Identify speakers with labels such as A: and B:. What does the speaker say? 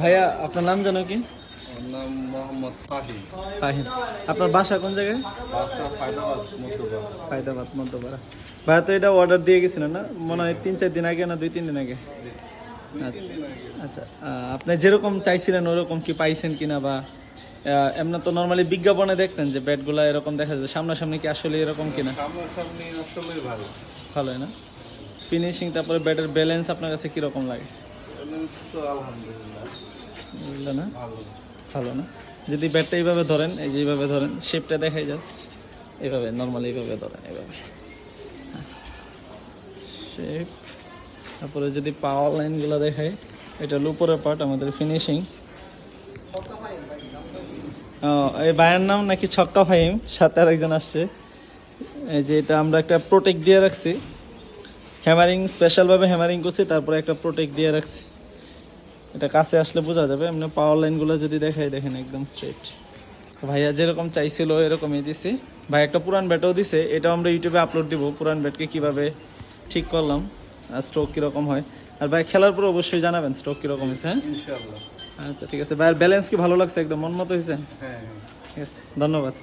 A: ভাইয়া আপনার নাম জানো কি?
B: নাম মোহাম্মদ ফাহিম
A: ফাহিম আপনার বাসা কোন জায়গায়?
B: ফায়দাবাদ
A: মধ্যপাড়া। ভাইয়া তো এটা অর্ডার দিয়ে গেছিলেন না? মনে হয় তিন চার দিন আগে না দুই তিন দিন আগে? আচ্ছা। আচ্ছা আপনি যেরকম চাইছিলেন ওরকম কি পাইছেন কিনা বা এমনি তো নর্মালি বিজ্ঞাপনে দেখতেন যে ব্যাটগুলো এরকম দেখা যায়। সামনাসামনি কি আসলে এরকম কিনা?
B: সামনাসামনি আসলেই ভালো।
A: ভালো না? ফিনিশিং তারপরে ব্যাটের ব্যালেন্স আপনার কাছে কীরকম লাগে?
B: ব্যালেন্স তো আলহামদুলিল্লাহ।
A: বুঝলেন না?
B: ভালো।
A: না? যদি ব্যাটটা এইভাবে ধরেন এই যে এইভাবে ধরেন শেপটা দেখাই জাস্ট এইভাবে নর্মালি এইভাবে ধরেন এইভাবে। শেপ তারপরে যদি পাওয়ার লাইনগুলো দেখাই এটা হলো উপরের পার্ট আমাদের ফিনিশিং এই ভাইয়ের নাম নাকি ছক্কা ফাহিম সাথে আরেকজন আসছে। এই যে এটা আমরা একটা প্রোটেক্ট দিয়ে রাখছি। হ্যামারিং স্পেশালভাবে হ্যামারিং করছি তারপরে একটা প্রোটেক্ট দিয়ে রাখছি। এটা কাছে আসলে বোঝা যাবে। এমনি পাওয়ার লাইনগুলো যদি দেখাই দেখেন একদম স্ট্রেট ভাইয়া যেরকম চাইছিল এরকমই দিছি। ভাই একটা পুরান ব্যাটও দিছে এটাও আমরা ইউটিউবে আপলোড দিব পুরান ব্যাটকে কীভাবে ঠিক করলাম আর স্ট্রোক কীরকম হয়। আর ভাই খেলার পর অবশ্যই জানাবেন স্ট্রোক কীরকম হয়েছে হ্যাঁ? আচ্ছা ঠিক আছে। ভাইয়ের ব্যালেন্স কি ভালো লাগছে একদম? মন মতো হয়েছে?
B: হ্যাঁ হ্যাঁ।
A: ঠিক আছে ধন্যবাদ।